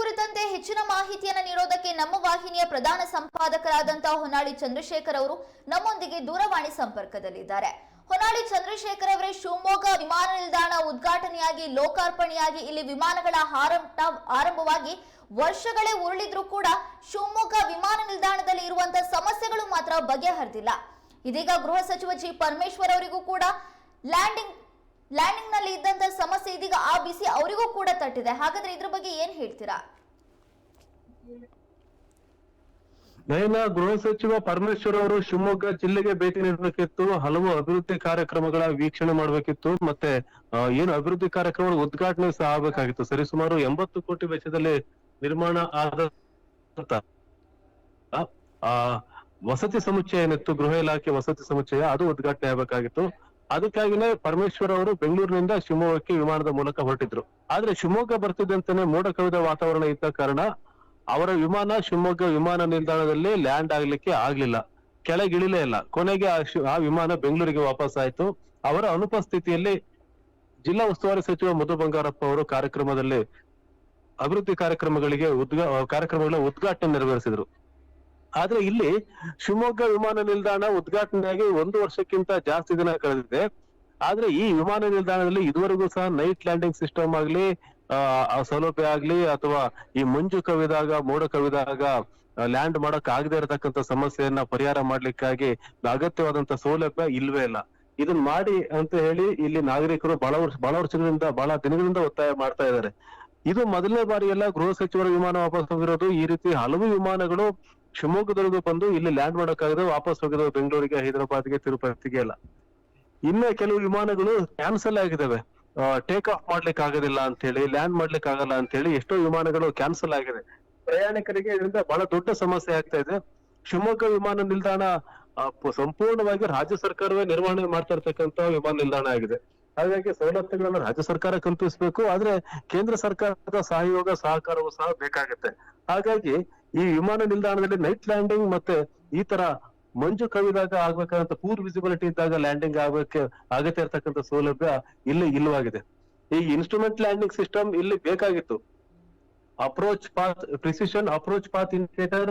ಕುರಿತಂತೆ ಹೆಚ್ಚಿನ ಮಾಹಿತಿಯನ್ನು ನೀಡೋದಕ್ಕೆ ನಮ್ಮ ವಾಹಿನಿಯ ಪ್ರಧಾನ ಸಂಪಾದಕರಾದಂತಹ ಹೊನ್ನಾಳಿ ಚಂದ್ರಶೇಖರ್ ಅವರು ನಮ್ಮೊಂದಿಗೆ ದೂರವಾಣಿ ಸಂಪರ್ಕದಲ್ಲಿದ್ದಾರೆ. ಹೊನ್ನಾಳಿ ಚಂದ್ರಶೇಖರ್ ಅವರೇ ಶಿವಮೊಗ್ಗ ವಿಮಾನ ನಿಲ್ದಾಣ ಉದ್ಘಾಟನೆಯಾಗಿ, ಲೋಕಾರ್ಪಣೆಯಾಗಿ, ಇಲ್ಲಿ ವಿಮಾನಗಳ ಹಾರಾಟ ಆರಂಭವಾಗಿ ವರ್ಷಗಳೇ ಉರುಳಿದ್ರೂ ಕೂಡ ಶಿವಮೊಗ್ಗ ವಿಮಾನ ನಿಲ್ದಾಣದಲ್ಲಿ ಇರುವಂತಹ ಸಮಸ್ಯೆಗಳು ಮಾತ್ರ ಬಗೆಹರಿದಿಲ್ಲ. ಇದೀಗ ಗೃಹ ಸಚಿವ ಜಿ. ಪರಮೇಶ್ವರ್ ಅವರಿಗೂ ಕೂಡ ಲ್ಯಾಂಡಿಂಗ್ ಲ್ಯಾಂಡಿಂಗ್ನಲ್ಲಿ ಇದ್ದಂತ ಸಮಸ್ಯೆ ಇದೀಗ ಆ ಬಿಸಿ ಅವರಿಗೂ ಕೂಡ ತಟ್ಟಿದೆ. ಹಾಗಾದ್ರೆ ಇದ್ರ ಬಗ್ಗೆ ಏನ್ ಹೇಳ್ತೀರಾ? ನಯನ ಗೃಹ ಸಚಿವ ಪರಮೇಶ್ವರ್ ಅವರು ಶಿವಮೊಗ್ಗ ಜಿಲ್ಲೆಗೆ ಭೇಟಿ ನೀಡಬೇಕಿತ್ತು. ಹಲವು ಅಭಿವೃದ್ಧಿ ಕಾರ್ಯಕ್ರಮಗಳ ವೀಕ್ಷಣೆ ಮಾಡಬೇಕಿತ್ತು. ಮತ್ತೆ ಏನು ಅಭಿವೃದ್ಧಿ ಕಾರ್ಯಕ್ರಮಗಳ ಉದ್ಘಾಟನೆ ಸಹ ಆಗಬೇಕಾಗಿತ್ತು. ಸರಿಸುಮಾರು ಎಂಬತ್ತು ಕೋಟಿ ವೆಚ್ಚದಲ್ಲಿ ನಿರ್ಮಾಣ ಆದ ವಸತಿ ಸಮುಚ್ಚಯ ಏನಿತ್ತು, ಗೃಹ ಇಲಾಖೆ ವಸತಿ ಸಮುಚ್ಚಯ, ಅದು ಉದ್ಘಾಟನೆ ಆಗಬೇಕಾಗಿತ್ತು. ಅದಕ್ಕಾಗಿನೇ ಪರಮೇಶ್ವರ್ ಅವರು ಬೆಂಗಳೂರಿನಿಂದ ಶಿವಮೊಗ್ಗಕ್ಕೆ ವಿಮಾನದ ಮೂಲಕ ಹೊರಟಿದ್ರು. ಆದ್ರೆ ಶಿವಮೊಗ್ಗ ಬರ್ತಿದ್ದಂತಾನೆ ಮೋಡ ಕವಿದ ವಾತಾವರಣ ಇದ್ದ ಕಾರಣ ಅವರ ವಿಮಾನ ಶಿವಮೊಗ್ಗ ವಿಮಾನ ನಿಲ್ದಾಣದಲ್ಲಿ ಲ್ಯಾಂಡ್ ಆಗ್ಲಿಕ್ಕೆ ಆಗ್ಲಿಲ್ಲ. ಕೆಳಗಿಳಿಲೇ ಇಲ್ಲ. ಕೊನೆಗೆ ಆ ವಿಮಾನ ಬೆಂಗಳೂರಿಗೆ ವಾಪಸ್ ಆಯ್ತು. ಅವರ ಅನುಪಸ್ಥಿತಿಯಲ್ಲಿ ಜಿಲ್ಲಾ ಉಸ್ತುವಾರಿ ಸಚಿವ ಮಧು ಬಂಗಾರಪ್ಪ ಅವರು ಕಾರ್ಯಕ್ರಮದಲ್ಲಿ ಅಭಿವೃದ್ಧಿ ಕಾರ್ಯಕ್ರಮಗಳಿಗೆ ಉದ್ಘಾ, ಕಾರ್ಯಕ್ರಮಗಳ ಉದ್ಘಾಟನೆ ನೆರವೇರಿಸಿದ್ರು. ಆದ್ರೆ ಇಲ್ಲಿ ಶಿವಮೊಗ್ಗ ವಿಮಾನ ನಿಲ್ದಾಣ ಉದ್ಘಾಟನೆಯಾಗಿ ಒಂದು ವರ್ಷಕ್ಕಿಂತ ಜಾಸ್ತಿ ದಿನ ಕಳೆದಿದೆ. ಆದ್ರೆ ಈ ವಿಮಾನ ನಿಲ್ದಾಣದಲ್ಲಿ ಇದುವರೆಗೂ ಸಹ ನೈಟ್ ಲ್ಯಾಂಡಿಂಗ್ ಸಿಸ್ಟಮ್ ಆಗ್ಲಿ ಆ, ಸೌಲಭ್ಯ ಆಗ್ಲಿ ಅಥವಾ ಈ ಮಂಜು ಕವಿದಾಗ ಮೋಡ ಕವಿದಾಗ ಲ್ಯಾಂಡ್ ಮಾಡಕ್ ಆಗದೆ ಇರತಕ್ಕಂತ ಸಮಸ್ಯೆಯನ್ನ ಪರಿಹಾರ ಮಾಡ್ಲಿಕ್ಕಾಗಿ ಅಗತ್ಯವಾದಂತ ಸೌಲಭ್ಯ ಇಲ್ವೇ ಇಲ್ಲ. ಇದನ್ ಮಾಡಿ ಅಂತ ಹೇಳಿ ಇಲ್ಲಿ ನಾಗರಿಕರು ಬಹಳ ವರ್ಷ ಬಹಳ ವರ್ಷಗಳಿಂದ ಬಹಳ ದಿನಗಳಿಂದ ಒತ್ತಾಯ ಮಾಡ್ತಾ ಇದ್ದಾರೆ. ಇದು ಮೊದಲನೇ ಬಾರಿ ಎಲ್ಲ ಗೃಹ ಸಚಿವರ ವಿಮಾನ ವಾಪಸ್ ಹೋಗಿರೋದು ಈ ರೀತಿ ಹಲವು ವಿಮಾನಗಳು ಶಿವಮೊಗ್ಗದವರೆಗೂ ಬಂದು ಇಲ್ಲಿ ಲ್ಯಾಂಡ್ ಮಾಡೋಕ್ಕಾಗದೆ ವಾಪಸ್ ಹೋಗಿದಾವೆ ಬೆಂಗಳೂರಿಗೆ, ಹೈದರಾಬಾದ್ಗೆ, ತಿರುಪತಿಗೆ ಎಲ್ಲ. ಇನ್ನ ಕೆಲವು ವಿಮಾನಗಳು ಕ್ಯಾನ್ಸಲ್ ಆಗಿದ್ದಾವೆ ಟೇಕ್ ಆಫ್ ಮಾಡ್ಲಿಕ್ಕೆ ಆಗೋದಿಲ್ಲ ಅಂತ ಹೇಳಿ ಲ್ಯಾಂಡ್ ಮಾಡ್ಲಿಕ್ಕೆ ಆಗಲ್ಲ ಅಂತ ಹೇಳಿ ಎಷ್ಟೋ ವಿಮಾನಗಳು ಕ್ಯಾನ್ಸಲ್ ಆಗಿದೆ. ಪ್ರಯಾಣಿಕರಿಗೆ ಇದರಿಂದ ಬಹಳ ದೊಡ್ಡ ಸಮಸ್ಯೆ ಆಗ್ತಾ ಇದೆ. ಶಿವಮೊಗ್ಗ ವಿಮಾನ ನಿಲ್ದಾಣ ಸಂಪೂರ್ಣವಾಗಿ ರಾಜ್ಯ ಸರ್ಕಾರವೇ ನಿರ್ವಹಣೆ ಮಾಡ್ತಾ ಇರ್ತಕ್ಕಂತ ವಿಮಾನ ನಿಲ್ದಾಣ ಆಗಿದೆ. ಹಾಗಾಗಿ ಸವಲತ್ತುಗಳನ್ನ ರಾಜ್ಯ ಸರ್ಕಾರ ಕಲ್ಪಿಸಬೇಕು. ಆದ್ರೆ ಕೇಂದ್ರ ಸರ್ಕಾರದ ಸಹಯೋಗ, ಸಹಕಾರವೂ ಸಹ ಬೇಕಾಗುತ್ತೆ. ಹಾಗಾಗಿ ಈ ವಿಮಾನ ನಿಲ್ದಾಣದಲ್ಲಿ ನೈಟ್ ಲ್ಯಾಂಡಿಂಗ್ ಮತ್ತೆ ಈ ತರ ಮಂಜು ಕವಿದಾಗ ಆಗ್ಬೇಕಾದಂತ ಪೂರ್ ವಿಸಿಬಿಲಿಟಿ ಇದ್ದಾಗ ಲ್ಯಾಂಡಿಂಗ್ ಆಗ್ಬೇಕು, ಆಗತ್ತೆ ಇರ್ತಕ್ಕಂಥ ಸೌಲಭ್ಯ ಇಲ್ಲಿ ಇಲ್ಲವಾಗಿದೆ. ಈ ಇನ್ಸ್ಟ್ರೂಮೆಂಟ್ ಲ್ಯಾಂಡಿಂಗ್ ಸಿಸ್ಟಮ್ ಇಲ್ಲಿ ಬೇಕಾಗಿತ್ತು. Approach path precision approach path indicator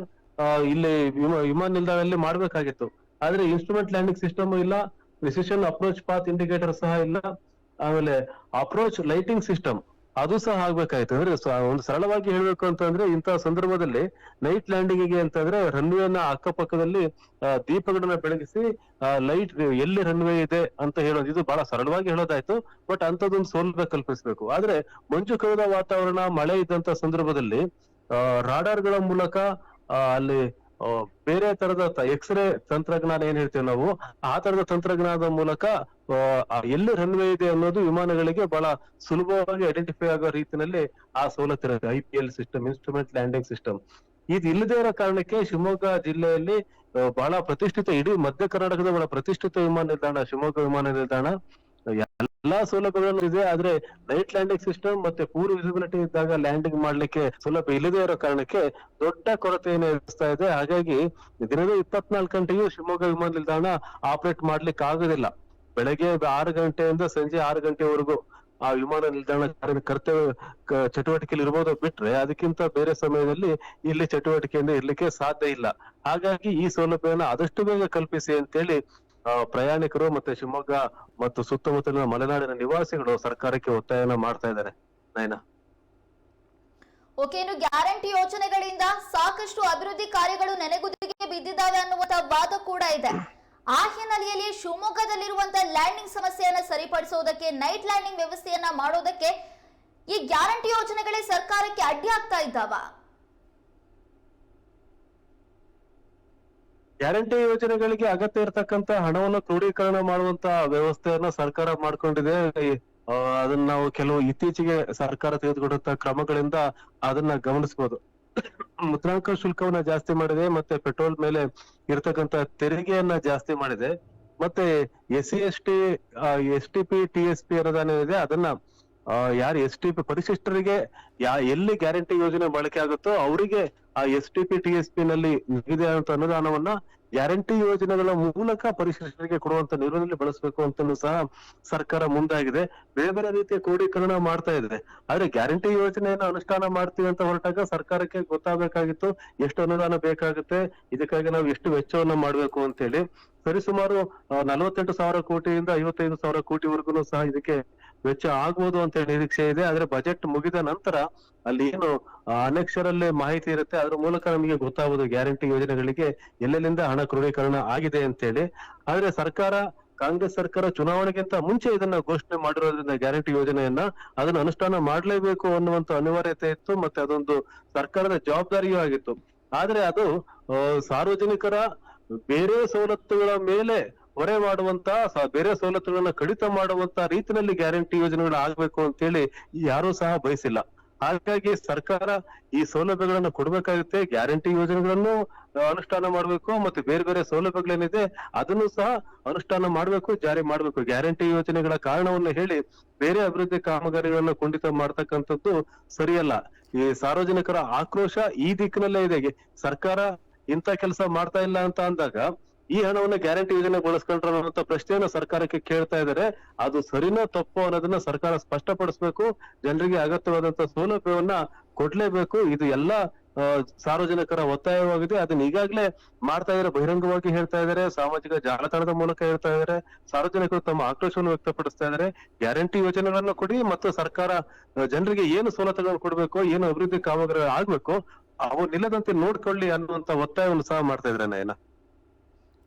ಇಲ್ಲಿ ವಿಮ- ವಿಮಾನ ನಿಲ್ದಾಣದಲ್ಲಿ ಮಾಡ್ಬೇಕಾಗಿತ್ತು. ಆದ್ರೆ ಇನ್ಸ್ಟ್ರೂಮೆಂಟ್ ಲ್ಯಾಂಡಿಂಗ್ ಸಿಸ್ಟಮ್ ಇಲ್ಲ ಪ್ರಿಸಿಷನ್ ಅಪ್ರೋಚ್ ಪಾತ್ ಇಂಡಿಕೇಟರ್ ಸಹ ಇಲ್ಲ. ಆಮೇಲೆ ಅಪ್ರೋಚ್ ಲೈಟಿಂಗ್ ಸಿಸ್ಟಮ್ ಅದು ಸಹ ಆಗ್ಬೇಕಾಯ್ತು. ಅಂದ್ರೆ ಒಂದು ಸರಳವಾಗಿ ಹೇಳ್ಬೇಕು ಅಂತಂದ್ರೆ ಇಂತಹ ಸಂದರ್ಭದಲ್ಲಿ ನೈಟ್ ಲ್ಯಾಂಡಿಂಗ್ಗೆ ಅಂತಂದ್ರೆ ರನ್ವೇನ ಅಕ್ಕಪಕ್ಕದಲ್ಲಿ ದೀಪಗಳನ್ನು ಬೆಳಗಿಸಿ ಲೈಟ್ ಎಲ್ಲಿ ರನ್ವೇ ಇದೆ ಅಂತ ಹೇಳೋದು. ಇದು ಬಹಳ ಸರಳವಾಗಿ ಹೇಳೋದಾಯ್ತು. ಬಟ್ ಅಂತದೊಂದು ಸೌಲಭ್ಯ ಕಲ್ಪಿಸಬೇಕು. ಆದ್ರೆ ಮಂಜು ಕವಿದ ವಾತಾವರಣ, ಮಳೆ ಇದ್ದಂತ ಸಂದರ್ಭದಲ್ಲಿ ರಾಡಾರ್ಗಳ ಮೂಲಕ ಅಲ್ಲಿ ಬೇರೆ ತರದ ಎಕ್ಸ್ರೇ ತಂತ್ರಜ್ಞಾನ ಏನ್ ಹೇಳ್ತೇವೆ ನಾವು, ಆ ತರದ ತಂತ್ರಜ್ಞಾನದ ಮೂಲಕ ಎಲ್ಲ ರನ್ವೇ ಇದೆ ಅನ್ನೋದು ವಿಮಾನಗಳಿಗೆ ಬಹಳ ಸುಲಭವಾಗಿ ಐಡೆಂಟಿಫೈ ಆಗೋ ರೀತಿಯಲ್ಲಿ ಆ ಸವಲತ್ತು ಇರುತ್ತೆ I P L system instrument landing system ಇದು ಇಲ್ಲದೆ ಇರೋ ಕಾರಣಕ್ಕೆ ಶಿವಮೊಗ್ಗ ಜಿಲ್ಲೆಯಲ್ಲಿ ಬಹಳ ಪ್ರತಿಷ್ಠಿತ, ಇಡೀ ಮಧ್ಯ ಕರ್ನಾಟಕದ ಬಹಳ ಪ್ರತಿಷ್ಠಿತ ವಿಮಾನ ನಿಲ್ದಾಣ, ಶಿವಮೊಗ್ಗ ವಿಮಾನ ನಿಲ್ದಾಣ ಎಲ್ಲಾ ಸೌಲಭ್ಯಗಳು ಇದೆ, ಆದ್ರೆ ನೈಟ್ ಲ್ಯಾಂಡಿಂಗ್ ಸಿಸ್ಟಮ್ ಮತ್ತೆ ಪೂರ್ವ ವಿಸಿಬಿಲಿಟಿ ಇದ್ದಾಗ ಲ್ಯಾಂಡಿಂಗ್ ಮಾಡ್ಲಿಕ್ಕೆ ಸೌಲಭ್ಯ ಇಲ್ಲದೆ ಇರೋ ಕಾರಣಕ್ಕೆ ದೊಡ್ಡ ಕೊರತೆಯನ್ನು ಎದುರಿಸ್ತಾ ಇದೆ. ಹಾಗಾಗಿ ದಿನದ ಇಪ್ಪತ್ನಾಲ್ಕು ಗಂಟೆಯೂ ಶಿವಮೊಗ್ಗ ವಿಮಾನ ನಿಲ್ದಾಣ ಆಪರೇಟ್ ಮಾಡ್ಲಿಕ್ಕೆ ಆಗೋದಿಲ್ಲ. ಬೆಳಗ್ಗೆ ಆರು ಗಂಟೆಯಿಂದ ಸಂಜೆ ಆರು ಗಂಟೆವರೆಗೂ ಆ ವಿಮಾನ ನಿಲ್ದಾಣ ಕರ್ತವ್ಯ ಚಟುವಟಿಕೆಯಲ್ಲಿ ಇರ್ಬೋದು ಬಿಟ್ರೆ ಅದಕ್ಕಿಂತ ಬೇರೆ ಸಮಯದಲ್ಲಿ ಇಲ್ಲಿ ಚಟುವಟಿಕೆಯಿಂದ ಇರ್ಲಿಕ್ಕೆ ಸಾಧ್ಯ ಇಲ್ಲ. ಹಾಗಾಗಿ ಈ ಸೌಲಭ್ಯವನ್ನ ಆದಷ್ಟು ಬೇಗ ಕಲ್ಪಿಸಿ ಅಂತೇಳಿ ಪ್ರಯಾಣಿಕರು ಮತ್ತೆ ಶಿವಮೊಗ್ಗ ಮತ್ತು ಸುತ್ತಮುತ್ತಲಿನ ಮಲೆನಾಡಿನ ನಿವಾಸಿಗಳು ಸರ್ಕಾರಕ್ಕೆ ಒತ್ತಾಯನ ಮಾಡ್ತಾ ಇದ್ದಾರೆ. ನಯನಾ ಓಕೆ, ಇನ್ನು ಗ್ಯಾರಂಟಿ ಯೋಜನೆಗಳಿಂದ ಸಾಕಷ್ಟು ಅಭಿವೃದ್ಧಿ ಕಾರ್ಯಗಳು ನೆನೆಗುದಿಗೆ ಬಿದ್ದಿದ್ದಾವೆ ಅನ್ನುವಂತ ವಾದ ಕೂಡ ಇದೆ. ಆ ಹಿನ್ನೆಲೆಯಲ್ಲಿ ಶಿವಮೊಗ್ಗದಲ್ಲಿರುವಂತಹ ಲ್ಯಾಂಡಿಂಗ್ ಸಮಸ್ಯೆಯನ್ನ ಸರಿಪಡಿಸೋದಕ್ಕೆ, ನೈಟ್ ಲ್ಯಾಂಡಿಂಗ್ ವ್ಯವಸ್ಥೆಯನ್ನ ಮಾಡೋದಕ್ಕೆ ಈ ಗ್ಯಾರಂಟಿ ಯೋಜನೆಗಳೇ ಸರ್ಕಾರಕ್ಕೆ ಅಡ್ಡಿ ಆಗ್ತಾ ಇದ್ದಾವ? ಗ್ಯಾರಂಟಿ ಯೋಜನೆಗಳಿಗೆ ಅಗತ್ಯ ಇರತಕ್ಕಂತ ಹಣವನ್ನು ಕ್ರೋಢೀಕರಣ ಮಾಡುವಂತ ವ್ಯವಸ್ಥೆಯನ್ನ ಸರ್ಕಾರ ಮಾಡ್ಕೊಂಡಿದೆ. ಅದನ್ನ ನಾವು ಕೆಲವು ಇತ್ತೀಚೆಗೆ ಸರ್ಕಾರ ತೆಗೆದುಕೊಂಡಂತ ಕ್ರಮಗಳಿಂದ ಅದನ್ನ ಗಮನಿಸಬಹುದು ಮುದ್ರಾಂಕ ಶುಲ್ಕವನ್ನ ಜಾಸ್ತಿ ಮಾಡಿದೆ, ಮತ್ತೆ ಪೆಟ್ರೋಲ್ ಮೇಲೆ ಇರತಕ್ಕಂತ ತೆರಿಗೆಯನ್ನ ಜಾಸ್ತಿ ಮಾಡಿದೆ, ಮತ್ತೆ S C, S T S T P, T S P ಅನ್ನೋದೇನಿದೆ ಅದನ್ನ ಯಾರು ಎಸ್ ಟಿ ಪಿ ಪರಿಶಿಷ್ಟರಿಗೆ, ಯಾ, ಎಲ್ಲಿ ಗ್ಯಾರಂಟಿ ಯೋಜನೆ ಬಳಕೆ ಆಗುತ್ತೋ ಅವರಿಗೆ ಆ S T P T S P ನಲ್ಲಿ ಅಂತ ಅನುದಾನವನ್ನ ಗ್ಯಾರಂಟಿ ಯೋಜನೆಗಳ ಮೂಲಕ ಪರಿಶಿಷ್ಟರಿಗೆ ಕೊಡುವಂತ ನಿರ್ವಹಣೆಯಲ್ಲಿ ಬಳಸಬೇಕು ಅಂತಲೂ ಸಹ ಸರ್ಕಾರ ಮುಂದಾಗಿದೆ. ಬೇರೆ ಬೇರೆ ರೀತಿಯ ಕ್ರೋಢೀಕರಣ ಮಾಡ್ತಾ ಇದೆ. ಆದ್ರೆ ಗ್ಯಾರಂಟಿ ಯೋಜನೆಯನ್ನ ಅನುಷ್ಠಾನ ಮಾಡ್ತೀವಿ ಅಂತ ಹೊರಟಾಗ ಸರ್ಕಾರಕ್ಕೆ ಗೊತ್ತಾಗಬೇಕಾಗಿತ್ತು. ಎಷ್ಟು ಅನುದಾನ ಬೇಕಾಗುತ್ತೆ, ಇದಕ್ಕಾಗಿ ನಾವು ಎಷ್ಟು ವೆಚ್ಚವನ್ನ ಮಾಡ್ಬೇಕು ಅಂತ ಹೇಳಿ ಸರಿಸುಮಾರು ನಲವತ್ತೆಂಟು ಸಾವಿರ ಕೋಟಿಯಿಂದ ಐವತ್ತೈದು ಸಾವಿರ ಕೋಟಿವರೆಗೂ ಸಹ ಇದಕ್ಕೆ ವೆಚ್ಚ ಆಗ್ಬೋದು ಅಂತ ಹೇಳಿ ನಿರೀಕ್ಷೆ ಇದೆ, ಆದ್ರೆ ಬಜೆಟ್ ಮುಗಿದ ನಂತರ ಅಲ್ಲಿ ಏನು ಅನಕ್ಷರಲ್ಲೇ ಮಾಹಿತಿ ಇರುತ್ತೆ, ಅದ್ರ ಮೂಲಕ ನಮಗೆ ಗೊತ್ತಾಗುವುದು ಗ್ಯಾರಂಟಿ ಯೋಜನೆಗಳಿಗೆ ಎಲ್ಲೆಲ್ಲಿಂದ ಹಣ ಕ್ರೋಢೀಕರಣ ಆಗಿದೆ ಅಂತ ಹೇಳಿ ಆದ್ರೆ ಸರ್ಕಾರ, ಕಾಂಗ್ರೆಸ್ ಸರ್ಕಾರ ಚುನಾವಣೆಗಿಂತ ಮುಂಚೆ ಇದನ್ನ ಘೋಷಣೆ ಮಾಡಿರೋದ್ರಿಂದ ಗ್ಯಾರಂಟಿ ಯೋಜನೆಯನ್ನ ಅದನ್ನ ಅನುಷ್ಠಾನ ಮಾಡಲೇಬೇಕು ಅನ್ನುವಂತ ಅನಿವಾರ್ಯತೆ ಇತ್ತು, ಮತ್ತೆ ಅದೊಂದು ಸರ್ಕಾರದ ಜವಾಬ್ದಾರಿಯೂ ಆಗಿತ್ತು. ಆದ್ರೆ ಅದು ಸಾರ್ವಜನಿಕರ ಬೇರೆ ಸವಲತ್ತುಗಳ ಮೇಲೆ ಹೊರೆ ಮಾಡುವಂತ ಬೇರೆ ಸವಲತ್ತುಗಳನ್ನ ಕಡಿತ ಮಾಡುವಂತ ರೀತಿಯಲ್ಲಿ ಗ್ಯಾರಂಟಿ ಯೋಜನೆಗಳು ಆಗ್ಬೇಕು ಅಂತೇಳಿ ಯಾರು ಸಹ ಬಯಸಿಲ್ಲ. ಹಾಗಾಗಿ ಸರ್ಕಾರ ಈ ಸೌಲಭ್ಯಗಳನ್ನ ಕೊಡ್ಬೇಕಾಗುತ್ತೆ, ಗ್ಯಾರಂಟಿ ಯೋಜನೆಗಳನ್ನು ಅನುಷ್ಠಾನ ಮಾಡ್ಬೇಕು ಮತ್ತೆ ಬೇರೆ ಬೇರೆ ಸೌಲಭ್ಯಗಳೇನಿದೆ ಅದನ್ನು ಸಹ ಅನುಷ್ಠಾನ ಮಾಡ್ಬೇಕು, ಜಾರಿ ಮಾಡ್ಬೇಕು. ಗ್ಯಾರಂಟಿ ಯೋಜನೆಗಳ ಕಾರಣವನ್ನು ಹೇಳಿ ಬೇರೆ ಅಭಿವೃದ್ಧಿ ಕಾಮಗಾರಿಗಳನ್ನ ಕುಂಠಿತ ಮಾಡ್ತಕ್ಕಂಥದ್ದು ಸರಿಯಲ್ಲ. ಈ ಸಾರ್ವಜನಿಕರ ಆಕ್ರೋಶ ಈ ದಿಕ್ಕಿನಲ್ಲೇ ಇದೆ. ಸರ್ಕಾರ ಇಂಥ ಕೆಲಸ ಮಾಡ್ತಾ ಇಲ್ಲ ಅಂತ ಅಂದಾಗ ಈ ಹಣವನ್ನ ಗ್ಯಾರಂಟಿ ಯೋಜನೆ ಅನ್ನೋ ಪ್ರಶ್ನೆಯನ್ನ ಸರ್ಕಾರಕ್ಕೆ ಕೇಳ್ತಾ ಇದ್ದಾರೆ. ಅದು ಸರಿನೋ ತಪ್ಪೋ ಅನ್ನೋದನ್ನ ಸರ್ಕಾರ ಸ್ಪಷ್ಟಪಡಿಸಬೇಕು. ಜನರಿಗೆ ಅಗತ್ಯವಾದಂತ ಸೌಲಭ್ಯವನ್ನ ಕೊಡ್ಲೇಬೇಕು. ಇದು ಎಲ್ಲ ಸಾರ್ವಜನಿಕರ ಒತ್ತಾಯವಾಗಿದೆ. ಅದನ್ನ ಈಗಾಗಲೇ ಮಾಡ್ತಾ ಇದ್ರೆ ಬಹಿರಂಗವಾಗಿ ಹೇಳ್ತಾ ಇದ್ದಾರೆ. ಸಾಮಾಜಿಕ ಜಾಲತಾಣದ ಮೂಲಕ ಹೇಳ್ತಾ ಇದ್ದಾರೆ. ಸಾರ್ವಜನಿಕರು ತಮ್ಮ ಆಕ್ರೋಶವನ್ನು ವ್ಯಕ್ತಪಡಿಸ್ತಾ ಇದ್ದಾರೆ. ಗ್ಯಾರಂಟಿ ಯೋಜನೆಗಳನ್ನ ಕೊಡಿ ಮತ್ತು ಸರ್ಕಾರ ಜನರಿಗೆ ಏನು ಸವಲತ್ತುಗಳನ್ನು ಕೊಡ್ಬೇಕು, ಏನು ಅಭಿವೃದ್ಧಿ ಕಾಮಗಾರಿ ಆಗ್ಬೇಕು, ಅವು ನಿಲ್ಲದಂತೆ ನೋಡ್ಕೊಳ್ಳಿ ಅನ್ನುವಂತ ಒತ್ತಾಯವನ್ನು ಸಹ ಮಾಡ್ತಾ ಇದ್ರೆ ನಯನ.